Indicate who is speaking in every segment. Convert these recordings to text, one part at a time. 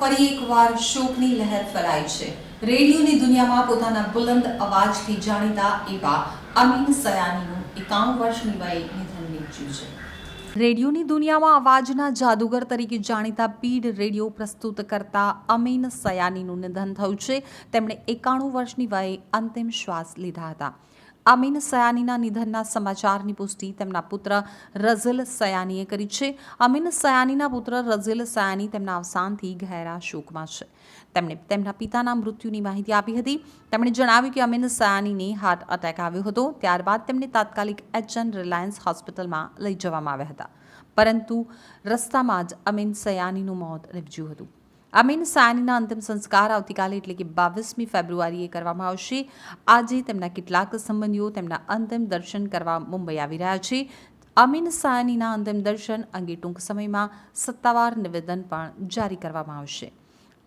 Speaker 1: ફરી એકવાર શોકની લહેર ફેલાઈ છે. રેડિયોની દુનિયામાં પોતાના બુલંદ અવાજથી જાણીતા એવા અમીન સયાનીનું એકાણું વર્ષની વયે નિધન નીપજ્યું છે. રેડિયોની દુનિયામાં અવાજના જાદુગર તરીકે જાણીતા પીડ રેડિયો પ્રસ્તુત કરતા અમીન સયાનીનું નિધન થયું છે. તેમણે એકાણું વર્ષની વયે અંતિમ શ્વાસ લીધા હતા. અમીન સયાનીના નિધનના સમાચારની પુષ્ટિ તેમના પુત્ર રઝિલ સયાનીએ કરી છે. અમીન સયાનીના પુત્ર રઝિલ સયાની તેમના અવસાનથી ઘેરા શોકમાં છે. તેમણે તેમના પિતાના મૃત્યુની માહિતી આપી હતી. તેમણે જણાવ્યું કે અમીન સયાનીને હાર્ટ અટેક આવ્યો હતો. ત્યારબાદ તેમને તાત્કાલિક એચએન રિલાયન્સ હોસ્પિટલમાં લઈ જવામાં આવ્યા હતા. પરંતુ રસ્તામાં જ અમીન સયાનીનું મોત નિપજ્યું હતું. અમીન સાયનીના અંતિમ સંસ્કાર આવતીકાલે એટલે કે બાવીસમી ફેબ્રુઆરીએ કરવામાં આવશે. આજે તેમના કેટલાક સંબંધીઓ તેમના અંતિમ દર્શન કરવા મુંબઈ આવી રહ્યા છે. અમીન સાયનીના અંતિમ દર્શન અંગે ટૂંક સમયમાં સત્તાવાર નિવેદન પણ જારી કરવામાં આવશે.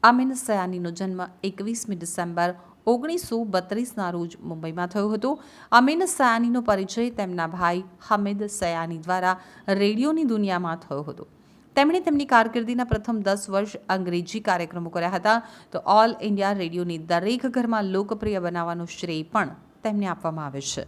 Speaker 1: અમીન સયાનીનો જન્મ એકવીસમી ડિસેમ્બર ઓગણીસો બત્રીસના રોજ મુંબઈમાં થયો હતો. અમીન સયાનીનો પરિચય તેમના ભાઈ હમીદ સયાની દ્વારા રેડિયોની દુનિયામાં થયો હતો. તેમણે તેમની કારકિર્દીના પ્રથમ દસ વર્ષ અંગ્રેજી કાર્યક્રમો કર્યા હતા. તો ઓલ ઇન્ડિયા રેડિયોની દરેક ઘરમાં લોકપ્રિય બનાવવાનો શ્રેય પણ તેમને આપવામાં આવે છે.